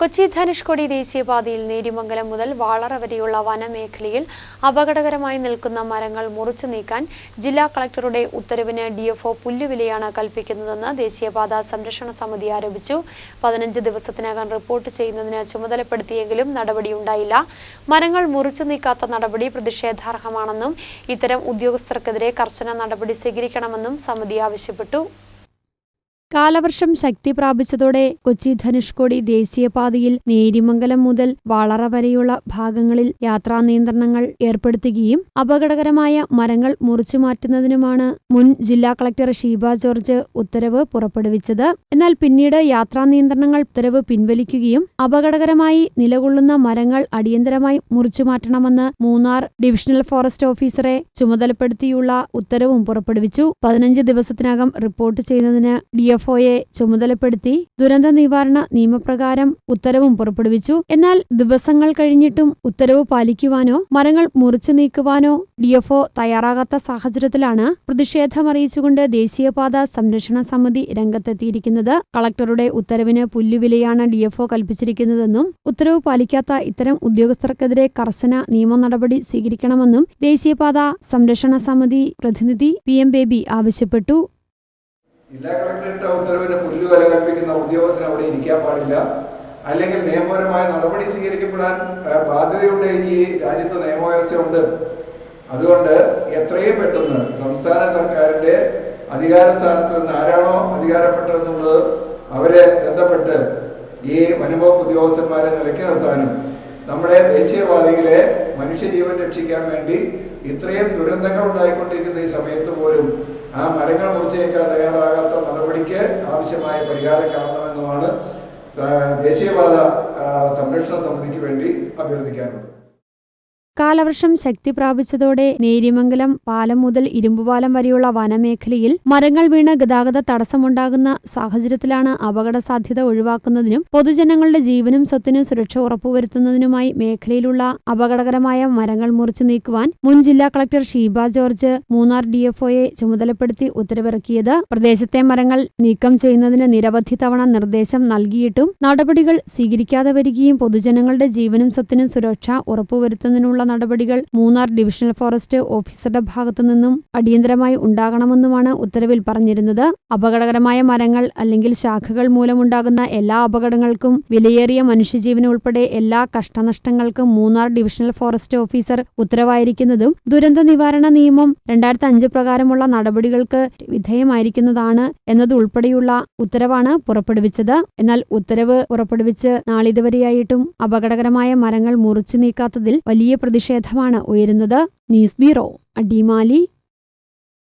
കൊച്ചി ധനുഷ്കോടി ദേശീയപാതയിൽ നേരിമംഗലം മുതൽ വാളറ വരെയുള്ള വനമേഖലയിൽ അപകടകരമായി നിൽക്കുന്ന മരങ്ങൾ മുറിച്ചു നീക്കാൻ ജില്ലാ കളക്ടറുടെ ഉത്തരവിന് ഡിഎഫ്ഒ പുല്ലുവിലയാണ് കൽപ്പിക്കുന്നതെന്ന് ദേശീയപാത സംരക്ഷണ സമിതി ആരോപിച്ചു. പതിനഞ്ച് ദിവസത്തിനകം റിപ്പോർട്ട് ചെയ്യുന്നതിന് ചുമതലപ്പെടുത്തിയെങ്കിലും നടപടിയുണ്ടായില്ല മരങ്ങൾ മുറിച്ചു നീക്കാത്ത നടപടി പ്രതിഷേധാർഹമാണെന്നും ഇത്തരം ഉദ്യോഗസ്ഥർക്കെതിരെ കർശന നടപടി സ്വീകരിക്കണമെന്നും സമിതി ആവശ്യപ്പെട്ടു. കാലവർഷം ശക്തി പ്രാപിച്ചതോടെ കൊച്ചി ധനുഷ്കോടി ദേശീയപാതയിൽ നേരിമംഗലം മുതൽ വളറ വരെയുള്ള ഭാഗങ്ങളിൽ യാത്രാ നിയന്ത്രണങ്ങൾ ഏർപ്പെടുത്തുകയും അപകടകരമായ മരങ്ങൾ മുറിച്ചു മാറ്റുന്നതിനുമാണ് മുൻ ജില്ലാ കളക്ടർ ഷീബ ജോർജ് ഉത്തരവ് പുറപ്പെടുവിച്ചത്. എന്നാൽ പിന്നീട് യാത്രാ നിയന്ത്രണങ്ങൾ ഉത്തരവ് പിൻവലിക്കുകയും അപകടകരമായി നിലകൊള്ളുന്ന മരങ്ങൾ അടിയന്തരമായി മുറിച്ചു മാറ്റണമെന്ന് മൂന്നാർ ഡിവിഷണൽ ഫോറസ്റ്റ് ഓഫീസറെ ചുമതലപ്പെടുത്തിയുള്ള ഉത്തരവും പുറപ്പെടുവിച്ചു. പതിനഞ്ച് ദിവസത്തിനകം റിപ്പോർട്ട് ചെയ്യുന്നതിന് ഡിഎഫ്ഒയെ ചുമതലപ്പെടുത്തി ദുരന്ത നിവാരണ നിയമപ്രകാരം ഉത്തരവും പുറപ്പെടുവിച്ചു. എന്നാൽ ദിവസങ്ങൾ കഴിഞ്ഞിട്ടും ഉത്തരവ് പാലിക്കുവാനോ മരങ്ങൾ മുറിച്ചു നീക്കുവാനോ ഡിഎഫ്ഒ തയ്യാറാകാത്ത സാഹചര്യത്തിലാണ് പ്രതിഷേധമറിയിച്ചുകൊണ്ട് ദേശീയപാത സംരക്ഷണ സമിതി രംഗത്തെത്തിയിരിക്കുന്നത്. കളക്ടറുടെ ഉത്തരവിന് പുല്ലുവിലയാണ് ഡിഎഫ്ഒ കൽപ്പിച്ചിരിക്കുന്നതെന്നും ഉത്തരവ് പാലിക്കാത്ത ഇത്തരം ഉദ്യോഗസ്ഥർക്കെതിരെ കർശന നിയമ നടപടി സ്വീകരിക്കണമെന്നും ദേശീയപാത സംരക്ഷണ സമിതി പ്രതിനിധി പി എം ബേബി ആവശ്യപ്പെട്ടു. ജില്ലാ കളക്ടറുടെ ഉത്തരവിന് പുല്ലുവില കൽപ്പിക്കുന്ന ഉദ്യോഗസ്ഥൻ അവിടെ ഇരിക്കാൻ പാടില്ല. അല്ലെങ്കിൽ നിയമപരമായ നടപടി സ്വീകരിക്കപ്പെടാൻ ബാധ്യതയുണ്ട് ഈ രാജ്യത്ത് നിയമവ്യവസ്ഥയുണ്ട്. അതുകൊണ്ട് എത്രയും പെട്ടെന്ന് സംസ്ഥാന സർക്കാരിന്റെ അധികാര സ്ഥാനത്ത് നിന്ന് ആരാണോ അധികാരപ്പെട്ടതെന്നുള്ളത് അവരെ ബന്ധപ്പെട്ട് ഈ വനംവകുപ്പ് ഉദ്യോഗസ്ഥന്മാരെ നിലയ്ക്ക് നിർത്താനും നമ്മുടെ ദേശീയപാതയിലെ മനുഷ്യജീവൻ രക്ഷിക്കാൻ വേണ്ടി ഇത്രയും ദുരന്തങ്ങൾ ഉണ്ടായിക്കൊണ്ടിരിക്കുന്ന ഈ സമയത്ത് ആ മരങ്ങൾ മുറിച്ചേക്കാൻ തയ്യാറാകാത്ത നടപടിക്ക് ആവശ്യമായ പരിഹാരം കാണണമെന്നുമാണ് ദേശീയപാത സംരക്ഷണ സമിതിക്ക് വേണ്ടി അഭ്യർത്ഥിക്കാനുള്ളത്. കാലവർഷം ശക്തി പ്രാപിച്ചതോടെ നേര്യമംഗലം പാലം മുതൽ ഇരുമ്പുപാലം വരെയുള്ള വനമേഖലയിൽ മരങ്ങൾ വീണ് ഗതാഗത തടസ്സമുണ്ടാകുന്ന സാഹചര്യത്തിലാണ് അപകട സാധ്യത ഒഴിവാക്കുന്നതിനും പൊതുജനങ്ങളുടെ ജീവനും സ്വത്തിനും സുരക്ഷ ഉറപ്പുവരുത്തുന്നതിനുമായി മേഖലയിലുള്ള അപകടകരമായ മരങ്ങൾ മുറിച്ചു നീക്കുവാൻ മുൻ ജില്ലാ കളക്ടർ ഷീബ ജോർജ് മൂന്നാർ ഡിഎഫ്ഒയെ ചുമതലപ്പെടുത്തി ഉത്തരവിറക്കിയത്. പ്രദേശത്തെ മരങ്ങൾ നീക്കം ചെയ്യുന്നതിന് നിരവധി തവണ നിർദ്ദേശം നൽകിയിട്ടും നടപടികൾ സ്വീകരിക്കാതെ വരികയും പൊതുജനങ്ങളുടെ ജീവനും സ്വത്തിനും സുരക്ഷ ഉറപ്പുവരുത്തുന്നതിനുള്ള നടപടികൾ മൂന്നാർ ഡിവിഷണൽ ഫോറസ്റ്റ് ഓഫീസറുടെ ഭാഗത്തു നിന്നും അടിയന്തരമായി ഉണ്ടാകണമെന്നുമാണ് ഉത്തരവിൽ പറഞ്ഞിരുന്നത്. അപകടകരമായ മരങ്ങൾ അല്ലെങ്കിൽ ശാഖകൾ മൂലമുണ്ടാകുന്ന എല്ലാ അപകടങ്ങൾക്കും വിലയേറിയ മനുഷ്യജീവന ഉൾപ്പെടെ എല്ലാ കഷ്ടനഷ്ടങ്ങൾക്കും മൂന്നാർ ഡിവിഷണൽ ഫോറസ്റ്റ് ഓഫീസർ ഉത്തരവായിരിക്കുന്നതും ദുരന്ത നിവാരണ നിയമം രണ്ടായിരത്തി അഞ്ച് പ്രകാരമുള്ള നടപടികൾക്ക് വിധേയമായിരിക്കുന്നതാണ് എന്നതുൾപ്പെടെയുള്ള ഉത്തരവാണ് പുറപ്പെടുവിച്ചത്. എന്നാൽ ഉത്തരവ് പുറപ്പെടുവിച്ച് നാളിതുവരെയായിട്ടും അപകടകരമായ മരങ്ങൾ മുറിച്ചു നീക്കാത്തതിൽ വലിയ പ്രതിഷേധമാണ് ഉയരുന്നത്. News bureau Adimali.